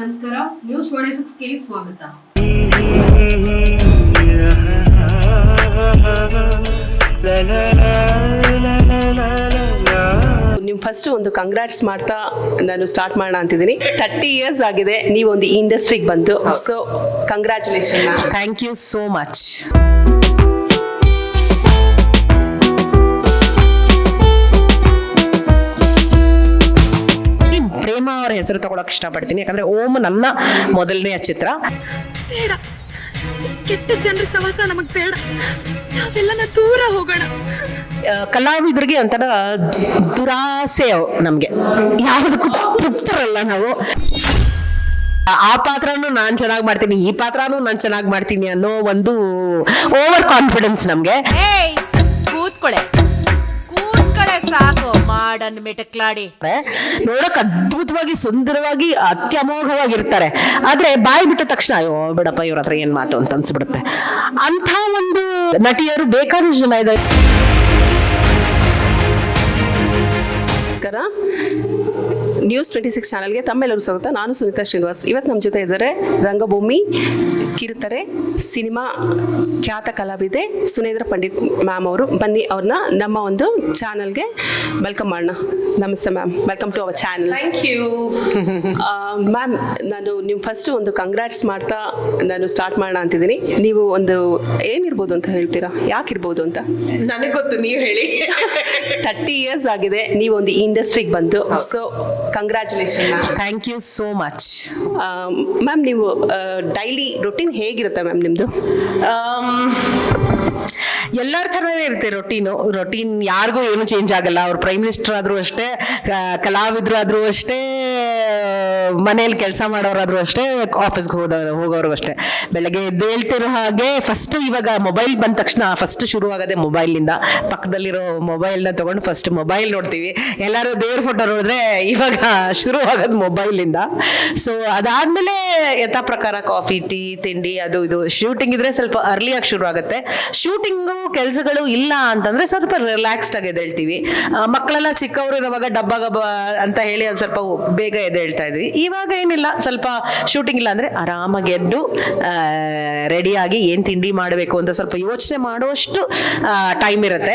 ನಮಸ್ಕಾರ news twenty ಸಿಕ್ಸ್ಗೆ ಸ್ವಾಗತ. ನಿಮ್ ಫಸ್ಟ್ ಒಂದು ಕಂಗ್ರಾಟ್ಸ್ ಮಾಡ್ತಾ ನಾನು ಸ್ಟಾರ್ಟ್ ಮಾಡೋಣ ಅಂತಿದ್ದೀನಿ. ತರ್ಟಿ ಇಯರ್ಸ್ ಆಗಿದೆ ನೀವು ಒಂದು ಇಂಡಸ್ಟ್ರಿಗೆ ಬಂದು. So congratulation thank you so much ಹೆಸರು ತಗೊಳಕ್ ಇಷ್ಟಪಡ್ತೀನಿ. ಯಾಕಂದ್ರೆ ಓಂ ನನ್ನ ಮೊದಲನೆಯ ಚಿತ್ರ. ಬೇಡ. ಕೆಟ್ಟ ಜನರ ಸವಾಸ ನಮಗ್ ಬೇಡ. ದೂರ ಹೋಗೋಣ. ಕಲಾವಿದರಿಗೆ ಒಂಥರ ದುರಾಸೆ ನಮ್ಗೆ. ಯಾವ್ದಕ್ಕೂ ತೃಪ್ತರಲ್ಲ ನಾವು. ಆ ಪಾತ್ರನೂ ನಾನು ಚೆನ್ನಾಗಿ ಮಾಡ್ತೀನಿ ಈ ಪಾತ್ರನೂ ನಾನು ಚೆನ್ನಾಗಿ ಮಾಡ್ತೀನಿ ಅನ್ನೋ ಒಂದು ಓವರ್ ಕಾನ್ಫಿಡೆನ್ಸ್ ನಮ್ಗೆ. ಏಯ್ ಕೂತ್ಕೊಳೆ. ಕೂತ್ಕೊಳೆ ಸಾಕು. ಮಾಡನ್ ಮೆಟಕ್ಲಾಡಿ. ನೋಡಕ್ ಅದ್ಭುತವಾಗಿ ಸುಂದರವಾಗಿ ಅತ್ಯಮೋಘವಾಗಿರ್ತಾರೆ. ಆದ್ರೆ ಬಾಯಿ ಬಿಟ್ಟ ತಕ್ಷಣ ಅಯ್ಯೋ ಬಿಡಪ್ಪ ಇವ್ರ ಹತ್ರ ಏನ್ ಮಾತು ಅಂತ ಅನ್ಸ್ಬಿಡುತ್ತೆ. ಅಂಥ ಒಂದು ನಟಿಯರು ಬೇಕಾದಷ್ಟು ಜನ ಇದ್ದಾರೆ. ನಮಸ್ಕಾರ. ನ್ಯೂಸ್ ಟ್ವೆಂಟಿ ಸಿಕ್ಸ್ ಚಾನಲ್ಗೆ ತಮ್ಮೆಲ್ಲರೂ ಸ್ವಾಗತ. ನಾನು ಸುನೀತಾ ಶ್ರೀನಿವಾಸ್. ಇವತ್ತು ನಮ್ಮ ಜೊತೆ ಇದ್ದಾರೆ ರಂಗಭೂಮಿ ಕಿರುತರೆ ಸಿನಿಮಾ ಖ್ಯಾತ ಕಲಾವಿದೆ ಸುನೇಂದ್ರ ಪಂಡಿತ್ ಮ್ಯಾಮ್ ಅವರು. ಬನ್ನಿ ಅವ್ರನ್ನ ನಮ್ಮ ಒಂದು ಚಾನಲ್ಗೆ ವೆಲ್ಕಮ್ ಮಾಡೋಣ. ನಮಸ್ತೆ ma'am. Welcome to our channel thank you ma'am ನಾನು ನಿಮ್ಮ ಫಸ್ಟ್ ಒಂದು ಕಂಗ್ರಾಟ್ಸ್ ಮಾಡ್ತಾ ನಾನು ಸ್ಟಾರ್ಟ್ ಮಾಡೋಣ ಅಂತಿದ್ದೀನಿ. ನೀವು ಒಂದು ಏನಿರ್ಬೋದು ಅಂತ ಹೇಳ್ತೀರಾ? ಯಾಕಿರ್ಬೋದು ಅಂತ? ನನಗೆ ಗೊತ್ತು ನೀವು ಹೇಳಿ. ತರ್ಟಿ ಇಯರ್ಸ್ ಆಗಿದೆ. ನೀವು ಒಂದು ಇಂಡಸ್ಟ್ರಿಗೆ ಬಂದು. So congratulation thank you so much ma'am ನೀವು ಡೈಲಿ ರೊಟೀನ್ ಹೇಗಿರುತ್ತೆ ಮ್ಯಾಮ್ ನಿಮ್ಮದು ಎಲ್ಲರ ಥರನೇ ಇರುತ್ತೆ ರೊಟೀನು ರೊಟೀನ್ ಯಾರಿಗೂ ಏನು ಚೇಂಜ್ ಆಗಲ್ಲ. ಅವ್ರು ಪ್ರೈಮ್ ಮಿನಿಸ್ಟರ್ ಆದರೂ ಅಷ್ಟೇ ಕಲಾವಿದ್ರು ಆದರೂ ಅಷ್ಟೇ ಮನೇಲಿ ಕೆಲಸ ಮಾಡೋರಾದ್ರೂ ಅಷ್ಟೇ ಆಫೀಸ್ಗೆ ಹೋದ, ಹೋಗೋರು ಅಷ್ಟೇ. ಬೆಳಗ್ಗೆ ಎದ್ದೇಳ್ತಿರೋ ಹಾಗೆ ಫಸ್ಟ್ ಇವಾಗ ಮೊಬೈಲ್ ಬಂದ ತಕ್ಷಣ ಫಸ್ಟ್ ಶುರು ಆಗೋದೆ ಮೊಬೈಲಿಂದ ಪಕ್ಕದಲ್ಲಿರೋ ಮೊಬೈಲ್ನ ತಗೊಂಡು ಫಸ್ಟ್ ಮೊಬೈಲ್ ನೋಡ್ತೀವಿ. ಎಲ್ಲರೂ ದೇವ್ರ ಫೋಟೋ ನೋಡಿದ್ರೆ ಇವಾಗ ಶುರು ಆಗೋದು ಮೊಬೈಲಿಂದ ಸೊ ಅದಾದಮೇಲೆ ಯಥಾ ಪ್ರಕಾರ ಕಾಫಿ ಟೀ ತಿಂಡಿ ಅದು ಇದು. ಶೂಟಿಂಗ್ ಇದ್ರೆ ಸ್ವಲ್ಪ ಅರ್ಲಿಯಾಗಿ ಶುರು ಆಗುತ್ತೆ ಶೂಟಿಂಗು ಕೆಲಸಗಳು ಇಲ್ಲ ಅಂತಂದ್ರೆ ಸ್ವಲ್ಪ ರಿಲ್ಯಾಕ್ಸ್ಡ್ ಆಗಿ ಎದ್ದೇಳ್ತೀವಿ. ಮಕ್ಕಳೆಲ್ಲ ಚಿಕ್ಕವರು ಇರುವಾಗ ಡಬ್ಬ ಗಬ್ಬ ಅಂತ ಹೇಳಿ ಒಂದು ಸ್ವಲ್ಪ ಬೇಗ ಎದ್ದೇಳ್ತಾ ಇದ್ವಿ. ಇವಾಗ ಏನಿಲ್ಲ, ಸ್ವಲ್ಪ ಶೂಟಿಂಗ್ ಇಲ್ಲ ಅಂದರೆ ಆರಾಮಾಗಿ ಎದ್ದು ರೆಡಿಯಾಗಿ ಏನು ತಿಂಡಿ ಮಾಡಬೇಕು ಅಂತ ಸ್ವಲ್ಪ ಯೋಚನೆ ಮಾಡುವಷ್ಟು ಟೈಮ್ ಇರುತ್ತೆ.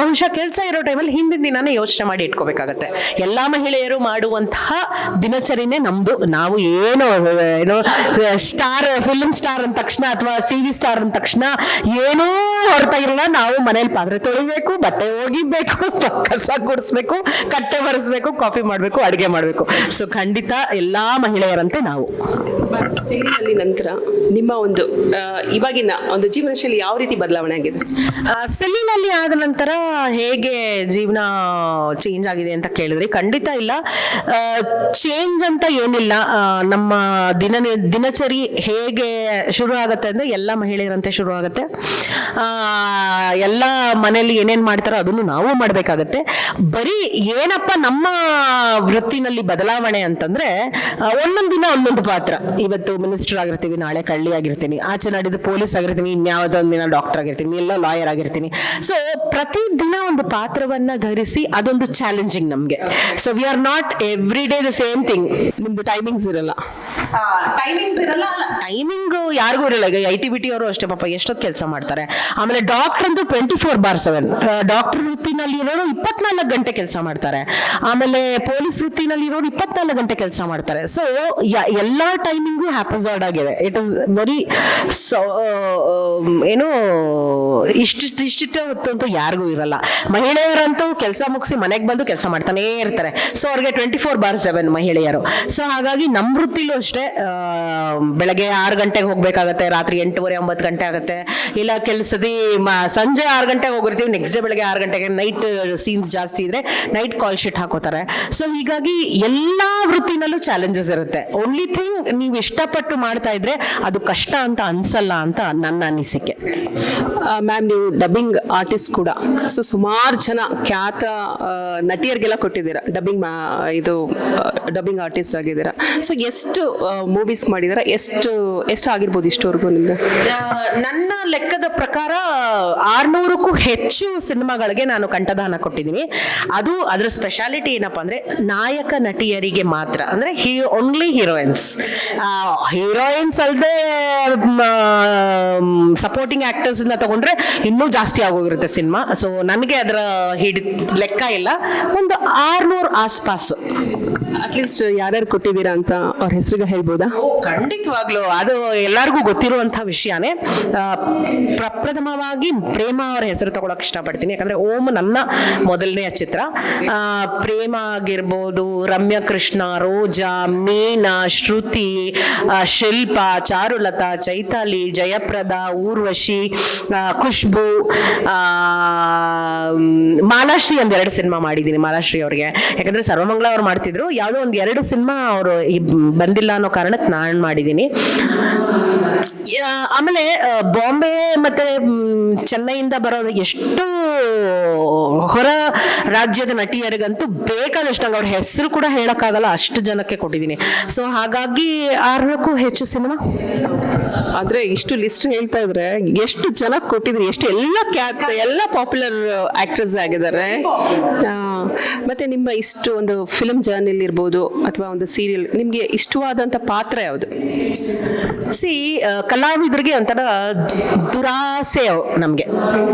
ಬಹುಶಃ ಕೆಲಸ ಇರೋ ಟೈಮಲ್ಲಿ ಹಿಂದಿನ ದಿನಾನೇ ಯೋಚನೆ ಮಾಡಿ ಇಟ್ಕೋಬೇಕಾಗತ್ತೆ. ಎಲ್ಲ ಮಹಿಳೆಯರು ಮಾಡುವಂತಹ ದಿನಚರಿನೇ ನಮ್ದು. ನಾವು ಏನು, ಏನೋ, ಸ್ಟಾರ್ ಫಿಲ್ಮ್ ಸ್ಟಾರ್ ಅಂದ ತಕ್ಷಣ ಅಥವಾ ಟಿ ವಿ ಸ್ಟಾರ್ ಅಂದ ತಕ್ಷಣ ಏನೂ ಹೊರತಾ ಇರಲ್ಲ. ನಾವು ಮನೇಲಿ ಪಾತ್ರೆ ತೊಳಿಬೇಕು, ಬಟ್ಟೆ ಒಗಿಬೇಕು, ಕಸ ಗುಡಿಸ್ಬೇಕು, ಕಟ್ಟೆ ಬರೆಸ್ಬೇಕು ಕಾಫಿ ಮಾಡಬೇಕು, ಅಡುಗೆ ಮಾಡಬೇಕು. ಸೊ ಖಂಡಿತ ಎಲ್ಲಾ ಮಹಿಳೆಯರಂತೆ ನಾವು. ಸೇರಿನಲ್ಲಿ ನಂತರ ನಿಮ್ಮ ಒಂದು ಇವಾಗಿನ ಒಂದು ಜೀವನ ಶೈಲಿ ಯಾವ ರೀತಿ ಬದಲಾವಣೆ ಆಗಿದೆ? ಸೆಲ್ಲಿನಲ್ಲಿ ಆದ ನಂತರ ಹೇಗೆ ಜೀವನ ಚೇಂಜ್ ಆಗಿದೆ ಅಂತ ಕೇಳಿದ್ರೆ ಖಂಡಿತ ಇಲ್ಲ. ಚೇಂಜ್ ಅಂತ ಏನಿಲ್ಲ. ನಮ್ಮ ದಿನ ದಿನಚರಿ ಹೇಗೆ ಶುರು ಆಗುತ್ತೆ ಅಂದರೆ ಎಲ್ಲ ಮಹಿಳೆಯರಂತೆ ಶುರು ಆಗುತ್ತೆ. ಎಲ್ಲ ಮನೆಯಲ್ಲಿ ಏನೇನು ಮಾಡ್ತಾರೋ ಅದನ್ನು ನಾವು ಮಾಡಬೇಕಾಗತ್ತೆ. ಬರೀ ಏನಪ್ಪ ನಮ್ಮ ವೃತ್ತಿನಲ್ಲಿ ಬದಲಾವಣೆ ಅಂತಂದ್ರೆ ಆ, ಒಂದೊಂದು ದಿನ ಒಂದೊಂದು ಪಾತ್ರ. ಇವತ್ತು ಮಿನಿಸ್ಟರ್ ಆಗಿರ್ತೀವಿ ನಾಳೆ ಕಳ್ಳಿ ಆಗಿರ್ತೀನಿ. ಆಚೆ ನಾಡಿದ್ದು ಪೊಲೀಸ್ ಆಗಿರ್ತೀನಿ ಇನ್ಯಾವುದೋ ಒಂದು ದಿನ ಡಾಕ್ಟರ್ ಆಗಿರ್ತೀನಿ ಎಲ್ಲ ಲಾಯರ್ ಆಗಿರ್ತೀನಿ. ಸೊ ಪ್ರತಿ ದಿನ ಒಂದು ಪಾತ್ರವನ್ನ ಧರಿಸಿ ಅದೊಂದು ಚಾಲೆಂಜಿಂಗ್ ನಮಗೆ. So we are not every day the same thing ನಿಮ್ದು ಟೈಮಿಂಗ್ಸ್ ಇರಲ್ಲ. ಟೈಮಿಂಗ್ಸ್ ಇರಲ್ಲ ಟೈಮಿಂಗ್ ಯಾರಿಗೂ ಇರಲ್ಲ. ಈಗ ಐ ಟಿ ಬಿ ಟಿ ಅವರು ಅಷ್ಟೇ ಪಾಪ ಎಷ್ಟೊತ್ತು ಕೆಲಸ ಮಾಡ್ತಾರೆ. ಆಮೇಲೆ ಡಾಕ್ಟರ್ ಅಂತೂ twenty four by seven doctor ವೃತ್ತಿನಲ್ಲಿ ಇರೋರು ಇಪ್ಪತ್ನಾಲ್ಕು ಗಂಟೆ ಕೆಲಸ ಮಾಡ್ತಾರೆ. ಆಮೇಲೆ ಪೊಲೀಸ್ ವೃತ್ತಿನಲ್ಲಿ ಇರೋರು ಇಪ್ಪತ್ನಾಲ್ಕು ಗಂಟೆ ಕೆಲಸ ಮಾಡ್ತಾರೆ. ಸೊ ಎಲ್ಲ ಟೈಮಿಂಗು ಹ್ಯಾಪಸರ್ಡ್ ಆಗಿದೆ. ಇಟ್ ಇಸ್ ವೆರಿ ಏನು ಇಷ್ಟ ಹೊತ್ತು ಅಂತೂ ಯಾರಿಗೂ ಇರಲ್ಲ. ಮಹಿಳೆಯರಂತೂ ಕೆಲಸ ಮುಗಿಸಿ ಮನೆಗೆ ಬಂದು ಕೆಲಸ ಮಾಡ್ತಾನೇ ಇರ್ತಾರೆ. ಸೊ ಅವ್ರಿಗೆ ಟ್ವೆಂಟಿ ಫೋರ್ ಬಾರ್ ಸೆವೆನ್ ಮಹಿಳೆಯರು. ಸೊ ಹಾಗಾಗಿ ನಮ್ಮ ವೃತ್ತಿಲೂ ಅಷ್ಟೇ ಬೆಳಗ್ಗೆ ಆರು ಗಂಟೆಗೆ ಹೋಗ್ಬೇಕಾಗತ್ತೆ, ರಾತ್ರಿ ಎಂಟೂವರೆ, ಒಂಬತ್ತು ಗಂಟೆ ಆಗುತ್ತೆ. ಇಲ್ಲ ಕೆಲಸದಿ ಸಂಜೆ ಆರು ಗಂಟೆಗೆ ಹೋಗಿರ್ತೀವಿ ನೆಕ್ಸ್ಟ್ ಡೇ ಬೆಳಗ್ಗೆ ಆರು ಗಂಟೆಗೆ ನೈಟ್ ಸೀನ್ಸ್ ಜಾಸ್ತಿ ಇದ್ರೆ ನೈಟ್ ಕಾಲ್ ಶೀಟ್ ಹಾಕೋತಾರೆ. ಸೊ ಹೀಗಾಗಿ ಎಲ್ಲ ವೃತ್ತಿನಲ್ಲೂ ಚಾಲೆಂಜಸ್ ಇರುತ್ತೆ. ಓನ್ಲಿ ಥಿಂಗ್ ನೀವು ಇಷ್ಟಪಟ್ಟು ಮಾಡ್ತಾ ಇದ್ರೆ ಅದು ಕಷ್ಟ ಅಂತ ಅನ್ಸಲ್ಲ ಅಂತ ನನ್ನ ಅನಿಸಿಕೆ. ಮ್ಯಾಮ್ ನೀವು ಡಬ್ಬಿಂಗ್ ಆರ್ಟಿಸ್ಟ್ ಕೂಡ. ಸೊ ಸುಮಾರು ಜನ ಖ್ಯಾತ ನಟಿಯರಿಗೆಲ್ಲ ಕೊಟ್ಟಿದ್ದೀರಾ? ಡಬ್ಬಿಂಗ್ ಇದು ಡಬ್ಬಿಂಗ್ ಆರ್ಟಿಸ್ಟ್ ಆಗಿದ್ದೀರಾ? ಸೊ ಎಷ್ಟು ಮೂವೀಸ್ ಮಾಡಿದಾರೆ ಎಷ್ಟು ಎಷ್ಟು ಆಗಿರ್ಬೋದು ಇಷ್ಟವರೆಗೂ ನಿಮ್ದು? ನನ್ನ ಲೆಕ್ಕದ ಪ್ರಕಾರ ಆರ್ನೂರಕ್ಕೂ ಹೆಚ್ಚು ಸಿನಿಮಾಗಳಿಗೆ ನಾನು ಕಂಠದಾನ ಕೊಟ್ಟಿದ್ದೀನಿ. ಅದು ಅದರ ಸ್ಪೆಷಾಲಿಟಿ ಏನಪ್ಪ ಅಂದ್ರೆ ನಾಯಕ ನಟಿಯರಿಗೆ ಮಾತ್ರ. ಅಂದ್ರೆ ಹೀ ಓನ್ಲಿ ಹೀರೋಯಿನ್ಸ್ ಹೀರೋಯಿನ್ಸ್ ಅಲ್ಲದೆ ಸಪೋರ್ಟಿಂಗ್ ಆಕ್ಟರ್ಸ್ ಇಂದ ತಗೊಂಡ್ರೆ ಇನ್ನೂ ಜಾಸ್ತಿ ಆಗೋಗಿರುತ್ತೆ ಸಿನಿಮಾ. ಸೊ ನನಗೆ ಅದರ ಹಿಡಿ ಲೆಕ್ಕ ಇಲ್ಲ. ಒಂದು ಆರ್ನೂರು ಆಸ್ಪಾಸು. ಅಟ್ಲೀಸ್ಟ್ ಯಾರ್ಯಾರು ಕೊಟ್ಟಿದ್ದೀರಾ ಅಂತ ಅವ್ರ ಹೆಸರಿಗೆ ಹೇಳ್ಬೋದಾ? ಖಂಡಿತವಾಗ್ಲು. ಅದು ಎಲ್ಲರಿಗೂ ಗೊತ್ತಿರುವಂಥ ವಿಷಯನೇ. ಪ್ರಪ್ರಥಮವಾಗಿ ಪ್ರೇಮ ಅವರ ಹೆಸರು ತಗೊಳಕ್ ಇಷ್ಟಪಡ್ತೀನಿ. ಯಾಕಂದ್ರೆ ಓಂ ನನ್ನ ಮೊದಲನೆಯ ಚಿತ್ರ. ಪ್ರೇಮ ಆಗಿರ್ಬೋದು ರಮ್ಯ ಕೃಷ್ಣ ರೋಜಾ ಮೀನಾ, ಶ್ರುತಿ ಶಿಲ್ಪ, ಚಾರುಲತಾ, ಚೈತಾಲಿ, ಜಯಪ್ರದ, ಊರ್ವಶಿ ಖುಷ್ಬು ಮಾಲಾಶ್ರೀ ಒಂದ್ ಎರಡು ಸಿನಿಮಾ ಮಾಡಿದ್ದೀನಿ ಮಾಲಾಶ್ರೀ ಅವ್ರಿಗೆ. ಯಾಕಂದ್ರೆ ಸರ್ವಮಂಗಳ ಅವ್ರು ಮಾಡ್ತಿದ್ರು. ಯಾವುದೋ ಒಂದ್ ಎರಡು ಸಿನಿಮಾ ಅವರು ಬಂದಿಲ್ಲ ಅನ್ನೋ ಕಾರಣಕ್ಕೆ ನಾನು ಮಾಡಿದ್ದೀನಿ. ಆಮೇಲೆ ಬಾಂಬೆ ಮತ್ತೆ ಚೆನ್ನೈಯಿಂದ ಬರೋ ಎಷ್ಟು ಹೊರ ರಾಜ್ಯದ ನಟಿಯರಿಗಂತೂ ಬೇಕಾದಷ್ಟು ನಂಗೆ ಅವ್ರ ಹೆಸರು ಕೂಡ ಹೇಳಕ್ಕಾಗಲ್ಲ ಅಷ್ಟು ಜನಕ್ಕೆ ಕೊಟ್ಟಿದ್ದೀನಿ. ಸೊ ಹಾಗಾಗಿ ಆರ್ನಕ್ಕೂ ಹೆಚ್ಚು ಸಿನಿಮಾ? ಆದ್ರೆ ಇಷ್ಟು ಲಿಸ್ಟ್ ಹೇಳ್ತಾ ಇದ್ರೆ ಎಷ್ಟು ಜನಕ್ಕೆ ಕೊಟ್ಟಿದ್ರಿ ಎಷ್ಟು ಎಲ್ಲ ಕ್ಯಾಪ್ ಎಲ್ಲ ಪಾಪ್ಯುಲರ್ ಆಕ್ಟ್ರೆಸ್ ಆಗಿದ್ದಾರೆ. ಆ, ಮತ್ತೆ ನಿಮ್ಮ ಇಷ್ಟು ಒಂದು ಫಿಲಮ್ ಜರ್ನಿಲಿ ಇರ್ಬೋದು ಅಥವಾ ಒಂದು ಸೀರಿಯಲ್ ನಿಮಗೆ ಇಷ್ಟವಾದಂತ ಪಾತ್ರ ಯಾವುದು? ಸಿ ಕಲಾವಿದರಿಗೆ ಒಂಥರ ದುರಾಸೆ ನಮಗೆ.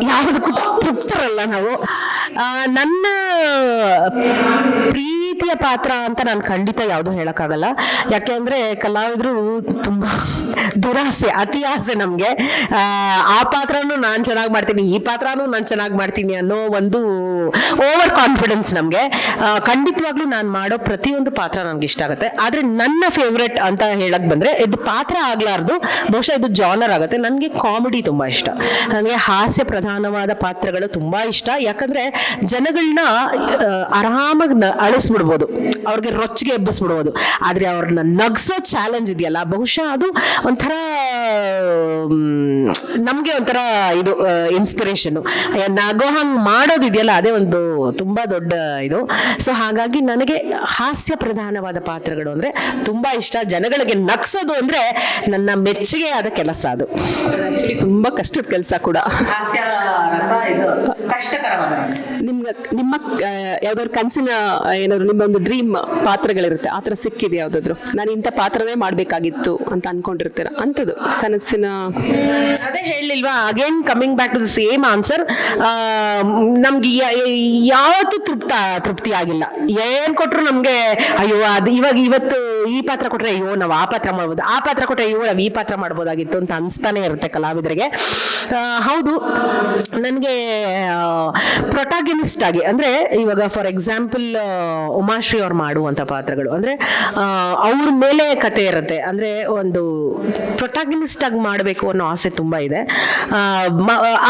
ಯಾವುದಕ್ಕೂ ತೃಪ್ತರಲ್ಲ ನಾವು. ನನ್ನ ನನ್ನ ಪ್ರೀತಿಯ ಪಾತ್ರ ಅಂತ ನಾನು ಖಂಡಿತ ಯಾವುದು ಹೇಳಕ್ಕಾಗಲ್ಲ. ಯಾಕೆಂದ್ರೆ ಕಲಾವಿದರು ತುಂಬಾ ದುರಾಸೆ, ಅತಿ ಆಸೆ ನಮಗೆ. ಆ ಪಾತ್ರನೂ ನಾನು ಚೆನ್ನಾಗಿ ಮಾಡ್ತೀನಿ, ಈ ಪಾತ್ರನೂ ನಾನು ಚೆನ್ನಾಗಿ ಮಾಡ್ತೀನಿ ಅನ್ನೋ ಒಂದು ಓವರ್ ಕಾನ್ಫಿಡೆನ್ಸ್ ನಮಗೆ. ಖಂಡಿತವಾಗ್ಲೂ ನಾನು ಮಾಡೋ ಪ್ರತಿಯೊಂದು ಪಾತ್ರ ನನಗೆ ಇಷ್ಟ ಆಗುತ್ತೆ. ಆದ್ರೆ ನನ್ನ ಫೇವ್ರೆಟ್ ಅಂತ ಹೇಳಕ್ ಬಂದ್ರೆ ಇದು ಪಾತ್ರ ಆಗ್ಲಾರ್ದು, ಬಹುಶಃ ಇದು ಜಾನರ್ ಆಗುತ್ತೆ. ನನಗೆ ಕಾಮಿಡಿ ತುಂಬಾ ಇಷ್ಟ. ನನಗೆ ಹಾಸ್ಯ ಪ್ರಧಾನವಾದ ಪಾತ್ರಗಳು ತುಂಬಾ ಇಷ್ಟ. ಯಾಕಂದ್ರೆ ಜನಗಳನ್ನ ಆರಾಮಾಗಿ ನ ಅಳಿಸ್ಬಿಡ್ಬೋದು ಅವ್ರಿಗೆ ರೊಚ್ಚಿಗೆ ಎಬ್ಬಿಸ್ಬಿಡ್ಬೋದು. ಆದರೆ ಅವ್ರನ್ನ ನಗ್ಸೋ ಚಾಲೆಂಜ್ ಇದೆಯಲ್ಲ ಬಹುಶಃ ಅದು ಒಂಥರ ನಮ್ಗೆ ಒಂಥರ ಇದು ಇನ್ಸ್ಪಿರೇಷನ್ ನಗೋ ಹಂಗೆ ಮಾಡೋದು ಇದೆಯಲ್ಲ ಅದೇ ಒಂದು ತುಂಬ ದೊಡ್ಡ ಇದು. ಸೊ ಹಾಗಾಗಿ ನನಗೆ ಹಾಸ್ಯ ಪ್ರಧಾನವಾದ ಪಾತ್ರಗಳು ಅಂದರೆ ತುಂಬ ಇಷ್ಟ. ಜನಗಳಿಗೆ ನಗ್ಸೋದು ಅಂದರೆ ನನ್ನ ಮೆಚ್ಚುಗೆ ಆದ ಕೆಲಸ ಅದು. ಆ್ಯಕ್ಚುಲಿ ತುಂಬಾ ಕಷ್ಟದ ಕೆಲಸ ಕೂಡ. ಹಾಸ್ಯ ರಸ ಇದು ಕಷ್ಟಕರವಾದ ರಸ. ನಿಮ್ಗೆ ನಿಮ್ಮ ಯಾವ್ದಾದ್ರು ಕನಸಿನ ಏನಾದ್ರು ನಿಮ್ಮ ಒಂದು ಡ್ರೀಮ್ ಪಾತ್ರಗಳಿರುತ್ತೆ ಆ ಥರ ಸಿಕ್ಕಿದೆ ಯಾವುದಾದ್ರು? ನಾನು ಇಂಥ ಪಾತ್ರನೇ ಮಾಡಬೇಕಾಗಿತ್ತು ಅಂತ ಅನ್ಕೊಂಡಿರ್ತೀರ? ಅಂಥದ್ದು. ಕನಸಿನ ಅದೇ ಹೇಳಿಲ್ವಾ again coming back to the same answer ನಮ್ಗೆ ಯಾವತ್ತೂ ತೃಪ್ತ ತೃಪ್ತಿ ಆಗಿಲ್ಲ ಏನ್ ಕೊಟ್ರು ನಮ್ಗೆ, ಅಯ್ಯೋ, ಅದು ಇವಾಗ ಇವತ್ತು ಈ ಪಾತ್ರ ಕೊಟ್ರೆ ಅಯ್ಯೋ, ನಾವು ಆ ಪಾತ್ರ ಮಾಡ್ಬೋದು. ಆ ಪಾತ್ರ ಕೊಟ್ರೆ ಅಯ್ಯೋ, ನಾವು ಈ ಪಾತ್ರ ಮಾಡ್ಬೋದಾಗಿತ್ತು ಅಂತ ಅನ್ಸ್ತಾನೆ ಇರುತ್ತೆ ಕಲಾವಿದರಿಗೆ. ಹೌದು, ನನಗೆ ಪ್ರೊಟಾಗಿನಿಸ್ಟ್ ಆಗಿ, ಅಂದ್ರೆ ಇವಾಗ ಫಾರ್ ಎಕ್ಸಾಂಪಲ್ ಉಮಾಶ್ರೀ ಅವ್ರು ಮಾಡುವಂತ ಪಾತ್ರಗಳು, ಅಂದ್ರೆ ಅವ್ರ ಮೇಲೆ ಕತೆ ಇರುತ್ತೆ. ಅಂದ್ರೆ ಒಂದು ಪ್ರೊಟಾಗಿನಿಸ್ಟ್ ಆಗಿ ಮಾಡಬೇಕು ಅನ್ನೋ ಆಸೆ ತುಂಬಾ ಇದೆ.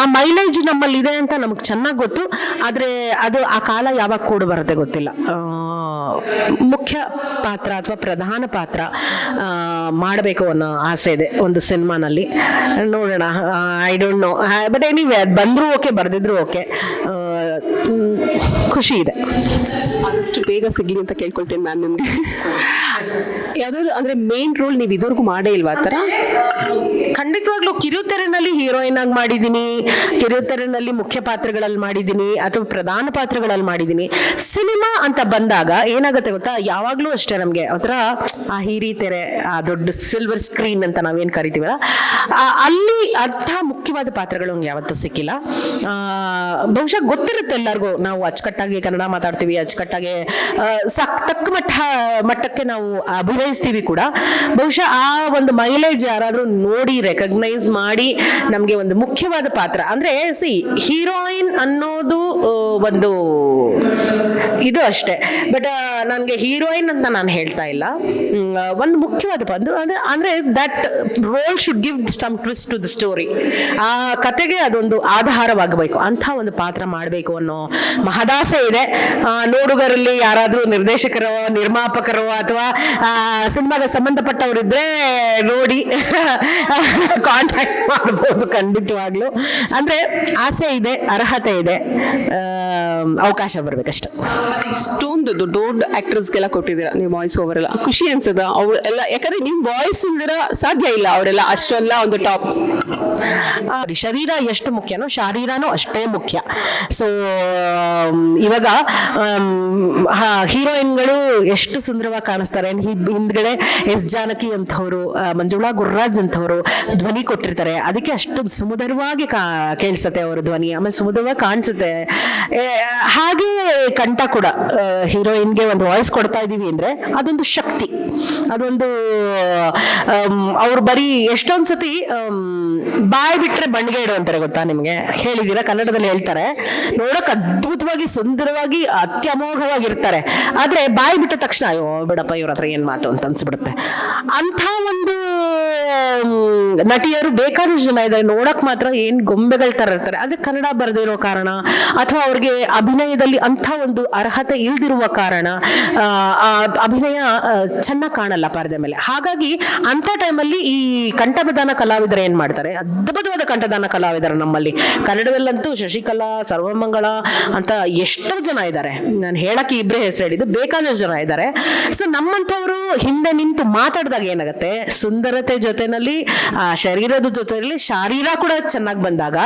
ಆ ಮೈಲೇಜ್ ನಮ್ಮಲ್ಲಿ ಇದೆ ಅಂತ ನಮಗೆ ಚೆನ್ನಾಗಿ ಗೊತ್ತು. ಆದರೆ ಅದು ಆ ಕಾಲ ಯಾವಾಗ ಕೂಡ ಬರುತ್ತೆ ಗೊತ್ತಿಲ್ಲ. ಮುಖ್ಯ ಪಾತ್ರ ಅಥವಾ ಪ್ರಧಾನ ಪಾತ್ರ ಮಾಡಬೇಕು ಅನ್ನೋ ಆಸೆ ಇದೆ ಒಂದು ಸಿನಿಮಾನಲ್ಲಿ. ನೋಡೋಣ I don't know but anyway ಅದು ಬಂದರೂ ಓಕೆ ಬರೆದಿದ್ರು ಓಕೆ ಖುಷಿ ಇದೆ. ಆದಷ್ಟು ಬೇಗ ಸಿಗ್ಲಿ ಅಂತ ಕೇಳ್ಕೊಳ್ತೇನೆ ಮ್ಯಾಮ್ ನಿಮ್ಗೆ. ಯಾವ್ದಾದ್ರು ಅಂದ್ರೆ ಮೇನ್ ರೋಲ್ ನೀವು ಇದುವರೆಗೂ ಮಾಡೇ ಇಲ್ವಾ ಆ ಥರ? ಖಂಡಿತವಾಗ್ಲೂ ಕಿರುತೆರೆನಲ್ಲಿ ಹೀರೋಯಿನ್ ಆಗಿ ಮಾಡಿದ್ದೀನಿ ಕಿರುತೆರೆನಲ್ಲಿ ಮುಖ್ಯ ಪಾತ್ರಗಳಲ್ಲಿ ಮಾಡಿದ್ದೀನಿ ಅಥವಾ ಪ್ರಧಾನ ಪಾತ್ರಗಳಲ್ಲಿ ಮಾಡಿದ್ದೀನಿ ಸಿನಿಮಾ ಅಂತ ಬಂದಾಗ ಏನಾಗುತ್ತೆ ಗೊತ್ತಾ? ಯಾವಾಗಲೂ ಅಷ್ಟೇ ನಮಗೆ. ಒಂಥರ ಆ ಹೀರಿ ತೆರೆ ಆ ದೊಡ್ಡ ಸಿಲ್ವರ್ ಸ್ಕ್ರೀನ್ ಅಂತ ನಾವೇನು ಕರಿತೀವಲ್ಲ? ಅಲ್ಲಿ ಅರ್ಥ ಮುಖ್ಯವಾದ ಪಾತ್ರಗಳು ನಮ್ಗೆ ಯಾವತ್ತೂ ಸಿಕ್ಕಿಲ್ಲ. ಬಹುಶಃ ಬಹುಶಃ ಗೊತ್ತಿರುತ್ತೆ ಎಲ್ಲರಿಗೂ. ನಾವು ಅಚ್ಚುಕಟ್ಟಾಗಿ ಕನ್ನಡ ಮಾತಾಡ್ತೀವಿ, ಅಚ್ಚುಕಟ್ಟಾಗಿ ಸಕ್, ತಕ್ಕ ಮಟ್ಟ, ಮಟ್ಟಕ್ಕೆ ನಾವು ಅಭಿನಯಿಸ್ತೀವಿ ಕೂಡ. ಬಹುಶಃ ಆ ಒಂದು ಮೈಲೇಜ್ ಯಾರಾದರೂ ನೋಡಿ ರೆಕಗ್ನೈಸ್ ಮಾಡಿ ನಮಗೆ ಒಂದು ಮುಖ್ಯವಾದ ಪಾತ್ರ. ಅಂದರೆ ಸಿ ಹೀರೋಯಿನ್ ಅನ್ನೋದು ಒಂದು ಇದು ಅಷ್ಟೇ. ಬಟ್ ನನಗೆ ಹೀರೋಯಿನ್ ಅಂತ ನಾನು ಹೇಳ್ತಾ ಇಲ್ಲ. ಒಂದು ಮುಖ್ಯವಾದ ಬಂದು ಅಂದ್ರೆ that role should give some twist to the story ಆ ಕತೆಗೆ ಅದೊಂದು ಆಧಾರವಾಗಬೇಕು. ಅಂತ ಒಂದು ಪಾತ್ರ ಮಾಡಬೇಕು ಅನ್ನೋ ಮಹದಾಸೆ ಇದೆ. ನೋಡುಗರಲ್ಲಿ ಯಾರಾದರೂ ನಿರ್ದೇಶಕರೋ, ನಿರ್ಮಾಪಕರೋ ಅಥವಾ ಸಿನಿಮಾಗೆ ಸಂಬಂಧಪಟ್ಟವರಿದ್ರೆ ನೋಡಿ ಕಾಂಟ್ಯಾಕ್ಟ್ ಮಾಡ್ಬೋದು ಖಂಡಿತವಾಗ್ಲೂ. ಅಂದ್ರೆ ಆಸೆ ಇದೆ, ಅರ್ಹತೆ ಇದೆ. ಅವಕಾಶ ಬರ್ಬೇಕಷ್ಟೆ. ಇಷ್ಟೊಂದು ದೊಡ್ಡ ದೊಡ್ಡ ಆಕ್ಟರ್ಸ್ಗೆಲ್ಲ ಕೊಟ್ಟಿದ್ದೀರಾ, ನೀವು ವಾಯ್ಸ್ ಓವರ್ ಎಲ್ಲ. ಖುಷಿ ಅನ್ಸದ ಅವ್ರು ಎಲ್ಲ, ಯಾಕಂದ್ರೆ ನಿಮ್ ವಾಯ್ಸ್ ಇಲ್ದಿರ ಸಾಧ್ಯ ಇಲ್ಲ, ಅವರೆಲ್ಲ ಅಷ್ಟೆಲ್ಲ ಒಂದು ಟಾಪ್ ಶರೀರ ಎಷ್ಟು ಮುಖ್ಯನೋ, ಶಾರೀರನೂ ಅಷ್ಟೇ ಮುಖ್ಯ. ಸೊ ಇವಾಗ ಹೀರೋಯಿನ್ಗಳು ಎಷ್ಟು ಸುಂದರವಾಗಿ ಕಾಣಿಸ್ತಾರೆ. ಹಿಂದ್ಗಡೆ ಎಸ್ ಜಾನಕಿ ಅಂತವರು ಮಂಜುಳಾ ಗುರ್ರಾಜ್ ಅಂತವರು ಧ್ವನಿ ಕೊಟ್ಟಿರ್ತಾರೆ. ಅದಕ್ಕೆ ಅಷ್ಟು ಸುಮಧುರವಾಗಿ ಕಾ, ಕೇಳಿಸುತ್ತೆ ಅವರ ಧ್ವನಿ. ಆಮೇಲೆ ಸುಮಧುರವಾಗಿ ಕಾಣಿಸುತ್ತೆ. ಹಾಗೆ ಕಂಠ ಕೂಡ ಹೀರೋಯಿನ್ಗೆ ಒಂದು ವಾಯ್ಸ್ ಕೊಡ್ತಾ ಇದೀವಿ ಅಂದ್ರೆ ಅದೊಂದು ಶಕ್ತಿ. ಅದೊಂದು ಅವ್ರು ಬರೀ ಎಷ್ಟೊಂದು ಸತಿ ಬಾಯ್ ಬಿಟ್ರೆ ಇಡು ಅಂತಾರೆ ಗೊತ್ತಾ ನಿಮಗೆ? ಹೇಳಿದ್ದೀರಾ? ಕನ್ನಡದಲ್ಲಿ ಹೇಳ್ತಾರೆ. ನೋಡೋಕೆ ಅದ್ಭುತವಾಗಿ, ಸುಂದರವಾಗಿ, ಅತ್ಯಮೋಘವಾಗಿರ್ತಾರೆ. ಆದರೆ ಬಾಯಿ ಬಿಟ್ಟ ತಕ್ಷಣ, ಅಯ್ಯೋ, ಬಿಡಪ್ಪ, ಇವ್ರ ಹತ್ರ ಏನು ಮಾತು ಅಂತ ಅನ್ಸ್ಬಿಡುತ್ತೆ. ಅಂಥ ಒಂದು ನಟಿಯರು ಬೇಕಾದಷ್ಟು ಜನ ಇದ್ದಾರೆ. ನೋಡಕ್ ಮಾತ್ರ ಏನ್ ಗೊಂಬೆಗಳ ತರ ಇರ್ತಾರೆ. ಆದ್ರೆ ಕನ್ನಡ ಬರದಿರೋ ಕಾರಣ, ಅಥವಾ ಅವ್ರಿಗೆ ಅಭಿನಯದಲ್ಲಿ ಅಂಥ ಒಂದು ಅರ್ಹತೆ ಇಲ್ದಿರುವ ಕಾರಣ ಅಭಿನಯ ಚೆನ್ನಾಗಿ ಕಾಣಲ್ಲ ಪರದೆ ಮೇಲೆ. ಹಾಗಾಗಿ ಅಂಥ ಟೈಮಲ್ಲಿ ಈ ಕಂಠಬದಾನ ಕಲಾವಿದರು ಏನ್ ಮಾಡ್ತಾರೆ? ಅದ್ಭುತವಾದ ಕಂಠದಾನ ಕಲಾವಿದರು ನಮ್ಮಲ್ಲಿ. ಕನ್ನಡದಲ್ಲಂತೂ ಶಶಿಕಲಾ, ಸರ್ವಮಂಗಳ ಅಂತ ಎಷ್ಟೋ ಜನ ಇದ್ದಾರೆ. ನಾನು ಹೇಳಕ್ಕೆ ಇಬ್ಬರೇ ಹೆಸರು ಹೇಳಿದ್ದು, ಬೇಕಾದಷ್ಟು ಜನ ಇದ್ದಾರೆ. ಸೊ ನಮ್ಮಂಥವ್ರು ಹಿಂದೆ ನಿಂತು ಮಾತಾಡಿದಾಗ ಏನಾಗುತ್ತೆ? ಸುಂದರತೆ ಜೊತೆನಲ್ಲಿ, ಆ, ಶರೀರದ ಜೊತೆಯಲ್ಲಿ ಶಾರೀರ ಕೂಡ ಚೆನ್ನಾಗಿ ಬಂದಾಗ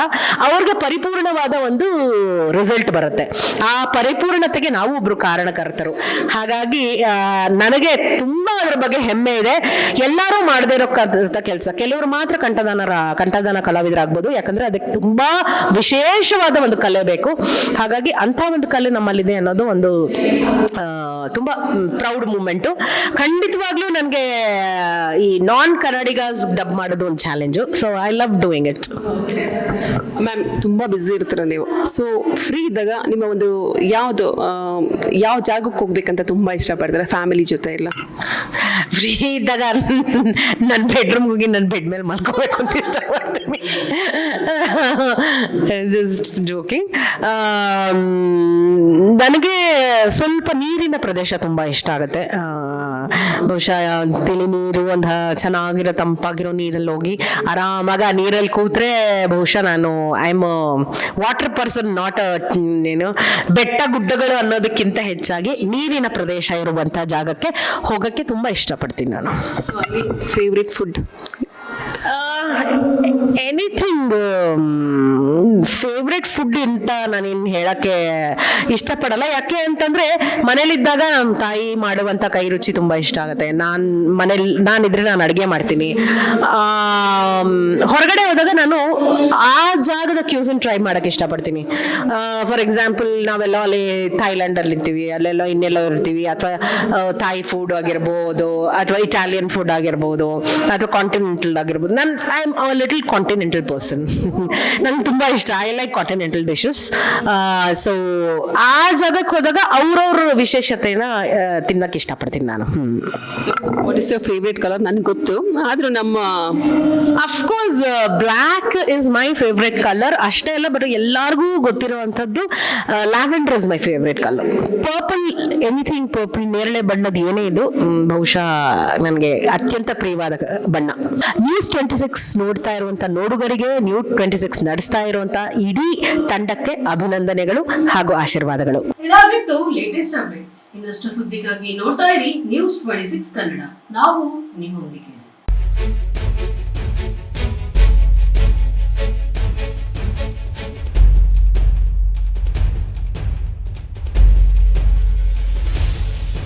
ಅವ್ರಿಗೆ ಪರಿಪೂರ್ಣವಾದ ಒಂದು ರಿಸಲ್ಟ್ ಬರುತ್ತೆ. ಆ ಪರಿಪೂರ್ಣತೆಗೆ ನಾವು ಒಬ್ರು ಕಾರಣಕರ್ತರು. ಹಾಗಾಗಿ ನನಗೆ ತುಂಬಾ ಅದ್ರ ಬಗ್ಗೆ ಹೆಮ್ಮೆ ಇದೆ. ಎಲ್ಲರೂ ಮಾಡದೇ ಇರೋ ಕೆಲಸ. ಕೆಲವರು ಮಾತ್ರ ಕಂಠದಾನ ಕಂಠದಾನ ಕಲಾವಿದರಾಗ್ಬೋದು. ಯಾಕಂದ್ರೆ ಅದಕ್ಕೆ ತುಂಬಾ ವಿಶೇಷವಾದ ಒಂದು ಕಲೆ ಬೇಕು. ಹಾಗಾಗಿ ಅಂತ ಒಂದು ಕಲೆ ನಮ್ಮಲ್ಲಿದೆ ಅನ್ನೋದು ಒಂದು ತುಂಬಾ ಪ್ರೌಡ್ ಮೂಮೆಂಟು. ಖಂಡಿತವಾಗ್ಲೂ ನನಗೆ, ಈ ನಾನ್ ಕನ್ನಡಿಗಾಸ್ ಡಬ್ ಮಾಡೋದು ಒಂದು challenge. So, I love doing it. Ma'am ತುಂಬಾ ಬ್ಯುಸಿ ಇರ್ತೀರ ನೀವು. ಸೊ ಫ್ರೀ ಇದ್ದಾಗ ನಿಮ್ಮ ಒಂದು ಯಾವುದು ಯಾವ ಜಾಗಕ್ಕೆ ಹೋಗ್ಬೇಕಂತ ತುಂಬಾ ಇಷ್ಟಪಡ್ತಾರೆ? ಫ್ಯಾಮಿಲಿ ಜೊತೆ ಎಲ್ಲ. ಫ್ರೀ ಇದ್ದಾಗ ನನ್ನ ಬೆಡ್ರೂಮ್ ಹೋಗಿ ನನ್ನ ಬೆಡ್ ಮೇಲೆ ಮಲ್ಕೋಬೇಕು ಅಂತ ಇಷ್ಟಪಡ್ತೀನಿ. ಜಸ್ಟ್ ಜೋಕಿಂಗ್ ನನಗೆ ಸ್ವಲ್ಪ ನೀರಿನ ಪ್ರದೇಶ ತುಂಬ ಇಷ್ಟ ಆಗುತ್ತೆ. ಬಹುಶಃ ತಿಳಿ ನೀರು ಒಂದು ಚೆನ್ನಾಗಿರೋ ತಂಪಾಗಿರೋ ನೀರಲ್ಲಿ ಹೋಗಿ ಆರಾಮಾಗಿ ಆ ನೀರಲ್ಲಿ ಕೂತ್ರೆ ಬಹುಶಃ ನಾನು I am water person not ಏನು, ಬೆಟ್ಟ ಗುಡ್ಡಗಳು ಅನ್ನೋದಕ್ಕಿಂತ ಹೆಚ್ಚಾಗಿ ನೀರಿನ ಪ್ರದೇಶ ಇರುವಂತಹ ಜಾಗಕ್ಕೆ ಹೋಗಕ್ಕೆ ತುಂಬಾ ಇಷ್ಟಪಡ್ತೀನಿ ನಾನು. ಸೊ ಅಲ್ಲಿ favourite food anything favourite food ಅಂತ ನಾನೇನು ಹೇಳಕ್ಕೆ ಇಷ್ಟಪಡಲ್ಲ. ಯಾಕೆ ಅಂತಂದ್ರೆ, ಮನೇಲಿದ್ದಾಗ ನಮ್ಮ ತಾಯಿ ಮಾಡುವಂಥ ಕೈ ರುಚಿ ತುಂಬ ಇಷ್ಟ ಆಗುತ್ತೆ. ನಾನು ಮನೇಲಿ, ನಾನಿದ್ರೆ ನಾನು ಅಡುಗೆ ಮಾಡ್ತೀನಿ. ಹೊರಗಡೆ ಹೋದಾಗ ನಾನು ಆ ಜಾಗದ ಕ್ಯೂಸನ್ ಟ್ರೈ ಮಾಡೋಕ್ಕೆ ಇಷ್ಟಪಡ್ತೀನಿ. ಫಾರ್ ಎಕ್ಸಾಂಪಲ್ ನಾವೆಲ್ಲ ಅಲ್ಲಿ ಥೈಲ್ಯಾಂಡಲ್ಲಿ ಇರ್ತೀವಿ, ಅಲ್ಲೆಲ್ಲ ಇನ್ನೆಲ್ಲೋ ಇರ್ತೀವಿ, ಅಥವಾ ಥಾಯ್ ಫುಡ್ ಆಗಿರ್ಬೋದು, ಅಥವಾ ಇಟಾಲಿಯನ್ ಫುಡ್ ಆಗಿರ್ಬೋದು, ಅಥವಾ ಕಾಂಟಿನೆಂಟಲ್ ಆಗಿರ್ಬೋದು. ನಾನು I am a little continental person ನಂಗೆ ತುಂಬ ಇಷ್ಟ. I like continental dishes so ಆ ಜಾಗಕ್ಕೆ ಹೋದಾಗ ಅವ್ರವ್ರ ವಿಶೇಷತೆನ ತಿನ್ನಕ್ಕೆ ಇಷ್ಟಪಡ್ತೀನಿ ನಾನು. So what is your favourite colour ನನಗೆ ಗೊತ್ತು. ಆದರೂ ನಮ್ಮ of course black is my favourite colour ಅಷ್ಟೇ ಅಲ್ಲ ಬಟ್ ಎಲ್ಲರಿಗೂ ಗೊತ್ತಿರುವಂಥದ್ದು lavender is my favourite colour purple anything purple ನೇರಳೆ ಬಣ್ಣದ ಏನೇ ಇದು ಬಹುಶಃ ನನಗೆ ಅತ್ಯಂತ ಪ್ರಿಯವಾದ ಬಣ್ಣ. ನ್ಯೂಸ್ ಟ್ವೆಂಟಿ ಸಿಕ್ಸ್ ನೋಡ್ತಾ ಇರುವಂಥ ನೋಡುಗರಿಗೆ ನ್ಯೂ ಟ್ವೆಂಟಿ ಸಿಕ್ಸ್ ನಡೆಸ್ತಾ ಇರುವಂಥ ಇಡೀ ತಂಡಕ್ಕೆ ಅಭಿನಂದನೆಗಳು ಹಾಗೂ ಆಶೀರ್ವಾದಗಳು. ಇದಾಗಿತ್ತು ಲೇಟೆಸ್ಟ್ ಅಪ್ಡೇಟ್ಸ್ ಇನ್ನಷ್ಟು ಸುದ್ದಿಗಾಗಿ ನೋಡ್ತಾ ಇರಿ ನ್ಯೂಸ್ ಟ್ವೆಂಟಿ ಸಿಕ್ಸ್ ಕನ್ನಡ. ನಾವು ನಿಮ್ಮೊಂದಿಗೆ.